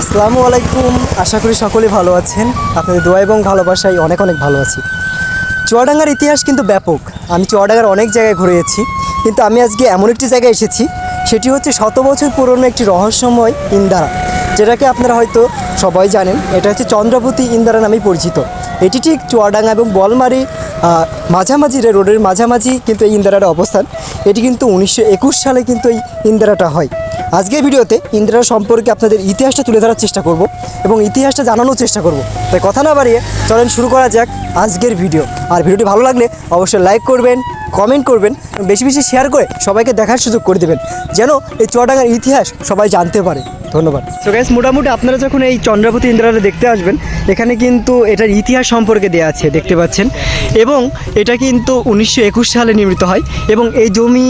আসসালামু আলাইকুম। আশা করি সকলেই ভালো আছেন। আপনাদের দোয়া এবং ভালোবাসায় অনেক অনেক ভালো আছি। চুয়াডাঙ্গার ইতিহাস কিন্তু ব্যাপক। আমি চুয়াডাঙ্গার অনেক জায়গায় ঘুরেছি কিন্তু আমি আজকে এমন একটি জায়গায় এসেছি, সেটি হচ্ছে শত বছর পুরনো একটি রহস্যময় ইন্দারা, যেটাকে আপনারা হয়তো সবাই জানেন। এটা হচ্ছে চন্দ্রপতি ইন্দারা নামেই পরিচিত। এটি ঠিক চুয়াডাঙ্গা এবং বলমারি মাঝামাঝি রোডের মাঝামাঝি কিন্তু এই ইন্দারার অবস্থান। এটি কিন্তু উনিশশো একুশ সালে কিন্তু এই ইন্দারাটা হয়। আজকের ভিডিওতে ইন্দিরা সম্পর্কে আপনাদের ইতিহাসটা তুলে ধরার চেষ্টা করব এবং ইতিহাসটা জানানোর চেষ্টা করব। তাই কথা না বাড়িয়ে চলেন শুরু করা যাক আজকের ভিডিও। আর ভিডিওটি ভালো লাগলে অবশ্যই লাইক করবেন কমেন্ট করবেন বেশি বেশি শেয়ার করে সবাইকে দেখার সুযোগ করে দেবেন, যেন এই চুয়াডাঙ্গার ইতিহাস সবাই জানতে পারে। ধন্যবাদ। সো গ্যাস মোটামুটি আপনারা যখন এই চন্দ্রাবতী ইন্দিরাটা দেখতে আসবেন, এখানে কিন্তু এটার ইতিহাস সম্পর্কে দেওয়া আছে, দেখতে পাচ্ছেন। এবং এটা কিন্তু উনিশশো একুশ সালে নির্মিত হয় এবং এই জমি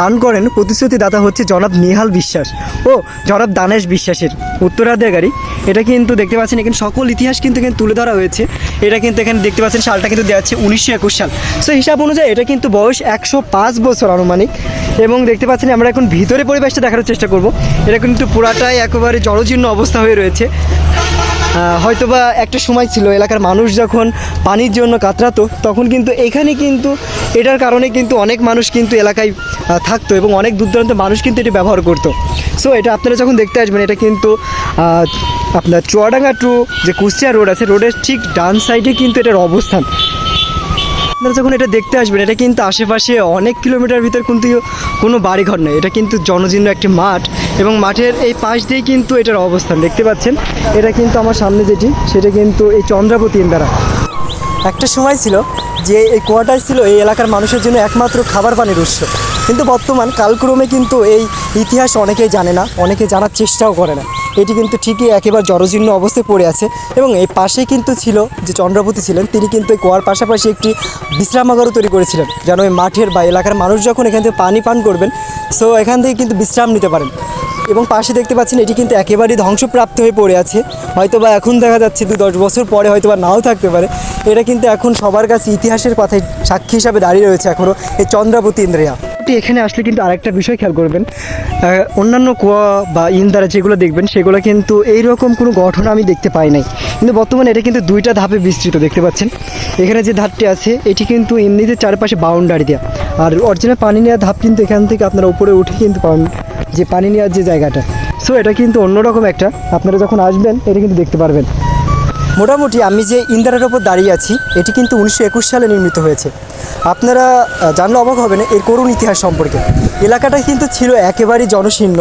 দান করেন প্রতিশ্রুতি দাতা হচ্ছে জনাব নিহাল বিশ্বাস ও জনাব দানেশ বিশ্বাসের উত্তরাধিকারী। এটা কিন্তু দেখতে পাচ্ছেন, এখানে সকল ইতিহাস কিন্তু এখানে তুলে ধরা হয়েছে। এটা কিন্তু এখানে দেখতে পাচ্ছেন, সালটা কিন্তু দেওয়া আছে উনিশশো একুশ সাল। সো হিসাব অনুযায়ী এটা কিন্তু বয়স একশো পাঁচ বছর আনুমানিক। এবং দেখতে পাচ্ছেন আমরা এখন ভিতরে পরিবেশটা দেখার চেষ্টা করব। এটা কিন্তু পুরাটাই একেবারে জলজীর্ণ অবস্থা হয়ে রয়েছে। হয়তোবা একটা সময় ছিল, এলাকার মানুষ যখন পানির জন্য কাতরাতো, তখন কিন্তু এখানে কিন্তু এটার কারণে কিন্তু অনেক মানুষ কিন্তু এলাকায় থাকতো এবং অনেক দূর দূরান্ত মানুষ কিন্তু এটি ব্যবহার করতো। সো এটা আপনারা যখন দেখতে আসবেন, এটা কিন্তু আপনার চুয়াডাঙ্গা টু যে কুষ্টিয়া রোড আছে, রোডের ঠিক ডান সাইডে কিন্তু এটার অবস্থান। আপনারা যখন এটা দেখতে আসবেন, এটা কিন্তু আশেপাশে অনেক কিলোমিটার ভিতর কিন্তু কোনো বাড়িঘর নেই। এটা কিন্তু জনজীর্ণ একটি মাঠ এবং মাঠের এই পাশ দিয়েই কিন্তু এটার অবস্থান। দেখতে পাচ্ছেন? এটা কিন্তু আমার সামনে যেটি, সেটা কিন্তু এই চন্দ্রাবতী ইন্দারা। একটা সময় ছিল যে এই কুয়াটাই ছিল এই এলাকার মানুষের জন্য একমাত্র খাবার পানির উৎস। কিন্তু বর্তমান কালক্রমে কিন্তু এই ইতিহাস অনেকেই জানে না, অনেকে জানার চেষ্টাও করে না। এটি কিন্তু ঠিকই একেবারে জরজীর্ণ অবস্থায় পড়ে আছে এবং এই পাশে কিন্তু ছিল যে চন্দ্রপতি ছিলেন, তিনি কিন্তু এই কুয়ার পাশাপাশি একটি বিশ্রামাগারও তৈরি করেছিলেন, যেন ওই মাঠের বা এলাকার মানুষ যখন এখান থেকে পানি পান করবেন সো এখান থেকে কিন্তু বিশ্রাম নিতে পারেন। এবং পাশে দেখতে পাচ্ছেন এটি কিন্তু একেবারেই ধ্বংসপ্রাপ্ত হয়ে পড়ে আছে। হয়তো বা এখন দেখা যাচ্ছে দু দশ বছর পরে হয়তো বা নাও থাকতে পারে। এটা কিন্তু এখন সবার কাছে ইতিহাসের কথায় সাক্ষী হিসাবে দাঁড়িয়ে রয়েছে এখনও এই চন্দ্রাবতী ইন্দ্রিয়া। এখানে আসলে কিন্তু আরেকটা বিষয় খেয়াল করবেন অন্যান্য কুয়া বা ইন্দারা যেগুলো দেখবেন, সেগুলো কিন্তু এইরকম কোনো গঠন আমি দেখতে পাই নাই। কিন্তু বর্তমানে এটা কিন্তু দুইটা ধাপে বিস্তৃত দেখতে পাচ্ছেন। এখানে যে ধাপটি আছে, এটি কিন্তু এমনিতে চারপাশে বাউন্ডারি দেওয়া আর অরিজিনাল পানি নেওয়ার ধাপ কিন্তু এখান থেকে আপনারা উপরে উঠে কিন্তু পাবেন, যে পানি নেওয়ার যে জায়গাটা। সো এটা কিন্তু অন্যরকম একটা, আপনারা যখন আসবেন, এটা কিন্তু দেখতে পারবেন। মোটামুটি আমি যে ইন্দারার ওপর দাঁড়িয়ে আছি, এটি কিন্তু উনিশশো একুশ সালে নির্মিত হয়েছে। আপনারা জানলে অবাক হবেন, এর করুণ ইতিহাস সম্পর্কে। এলাকাটা কিন্তু ছিল একেবারেই জনশীর্ণ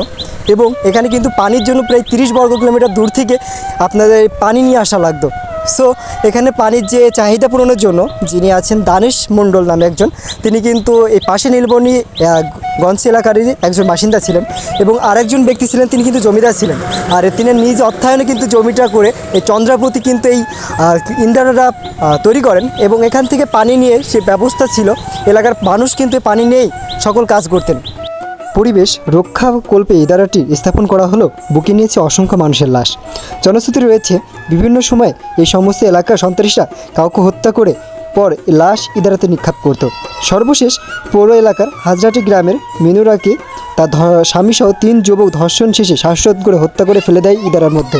এবং এখানে কিন্তু পানির জন্য প্রায় তিরিশ বর্গ কিলোমিটার দূর থেকে আপনাদের পানি নিয়ে আসা লাগতো। সো এখানে পানির যে চাহিদা পূরণের জন্য যিনি আছেন দানেশ মণ্ডল নামে একজন, তিনি কিন্তু এই পাশে নীলবনি গঞ্জ এলাকারই একজন বাসিন্দা ছিলেন এবং আরেকজন ব্যক্তি ছিলেন, তিনি কিন্তু জমিদার ছিলেন। আর তিনি নিজ অর্থায়নে কিন্তু জমিটা করে এই চন্দ্রাবতী কিন্তু এই ইন্দারারা তৈরি করেন এবং এখান থেকে পানি নিয়ে সে ব্যবস্থা ছিল। এলাকার মানুষ কিন্তু পানি নিয়েই সকল কাজ করতেন। পরিবেশ, রক্ষা কল্পে ইদারাটি স্থাপন করা হলো, বুকে নিয়েছে অসংখ্য মানুষের লাশ। জনশ্রুতি রয়েছে, বিভিন্ন সময় এই সমস্ত এলাকার সন্ত্রাসীরা কাউকে হত্যা করে পর লাশ ইদারাতে নিক্ষাপ করত। সর্বশেষ পৌর এলাকার হাজরাটি গ্রামের মিনুরাকে তার স্বামীসহ তিন যুবক ধর্ষণ শেষে শ্বাসরোধ করে হত্যা করে ফেলে দেয় ইদারার মধ্যে।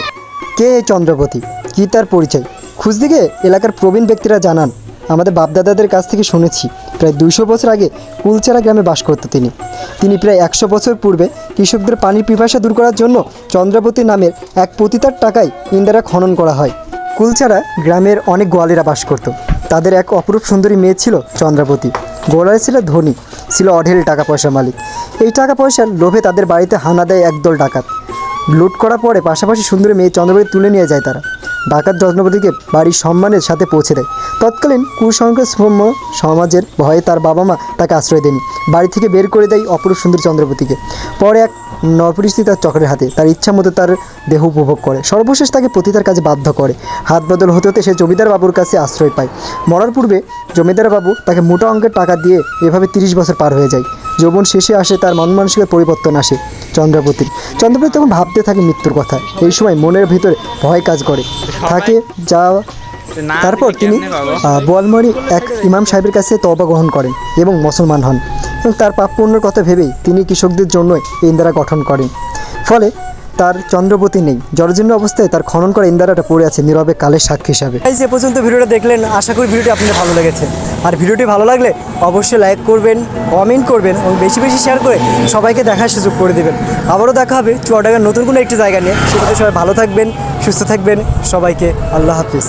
কে চন্দ্রপতি? কী তার পরিচয়? খুঁজ দিকে এলাকার প্রবীণ ব্যক্তিরা জানান, আমাদের বাপদাদাদের কাছ থেকে শুনেছি প্রায় দুইশো বছর আগে কুলচারা গ্রামে বাস করতো তিনি। তিনি প্রায় একশো বছর পূর্বে কৃষকদের পানির পিপাসা দূর করার জন্য চন্দ্রাবতী নামের এক পতিতার টাকায় ইন্দারা খনন করা হয়। কুলচারা গ্রামের অনেক গোয়ালেরা বাস করত। তাদের এক অপরূপ সুন্দরী মেয়ে ছিল চন্দ্রাবতী। গোয়ালারা ছিল ধনী, ছিল অঢেল টাকা পয়সা মালিক। এই টাকা পয়সার লোভে তাদের বাড়িতে হানা দেয় একদল ডাকাত। লুট করার পরে পাশাপাশি সুন্দরী মেয়ে চন্দ্রবতী তুলে নিয়ে যায় তারা। ডাকাত চন্দ্রবতীকে বাড়ির সম্মানের সাথে পৌঁছে দেয়। তৎকালীন কুসংস্কার শ্রম সমাজের ভয়ে তার বাবা মা তাকে আশ্রয় দেয়নি বাড়ি থেকে বের করে দেয় অপরূপ সুন্দর চন্দ্রপতিকে। পরে এক নরপরিস্থিতি তার চক্রের হাতে। তার ইচ্ছা মতো তার দেহ উপভোগ করে। সর্বশেষ তাকে পতিতার কাজে বাধ্য করে। হাত বদল হতে হতে সে জমিদার বাবুর কাছে আশ্রয় পায়। মরার পূর্বে জমিদার বাবু তাকে মোটা অঙ্কের টাকা দিয়ে এভাবে তিরিশ বছর পার হয়ে যায়। যৌবন শেষে আসে তার মন মানসিকের পরিবর্তন আসে চন্দ্রপতির চন্দ্রপতি তখন ভাবতে থাকে মৃত্যুর কথা। এই সময় মনের ভিতরে ভয় কাজ করে। থাকে যা তারপর তিনি বলমরি এক ইমাম সাহেবের কাছে তবা গ্রহণ করেন এবং মুসলমান হন। এবং তার পাপ পূর্ণর কথা ভেবেই তিনি কৃষকদের জন্যই এই ইন্দিরা গঠন করেন। ফলে তার চন্দ্রপতি নেই। জলজীর্ণ অবস্থায় তার খনন করা ইন্দারাটা পড়ে আছে, নীরবে কালের সাক্ষী হিসাবে। এই যে পর্যন্ত ভিডিওটা দেখলেন, আশা করি ভিডিওটি আপনাদের ভালো লেগেছে। আর ভিডিওটি ভালো লাগলে অবশ্যই লাইক করবেন, কমেন্ট করবেন এবং বেশি বেশি শেয়ার করে সবাইকে দেখার সুযোগ করে দেবেন। আবারও দেখা হবে চুয়াডাঙ্গার নতুন কোনো একটি জায়গা নিয়ে। সেটাতে সবাই ভালো থাকবেন, সুস্থ থাকবেন। সবাইকে আল্লাহ হাফিজ।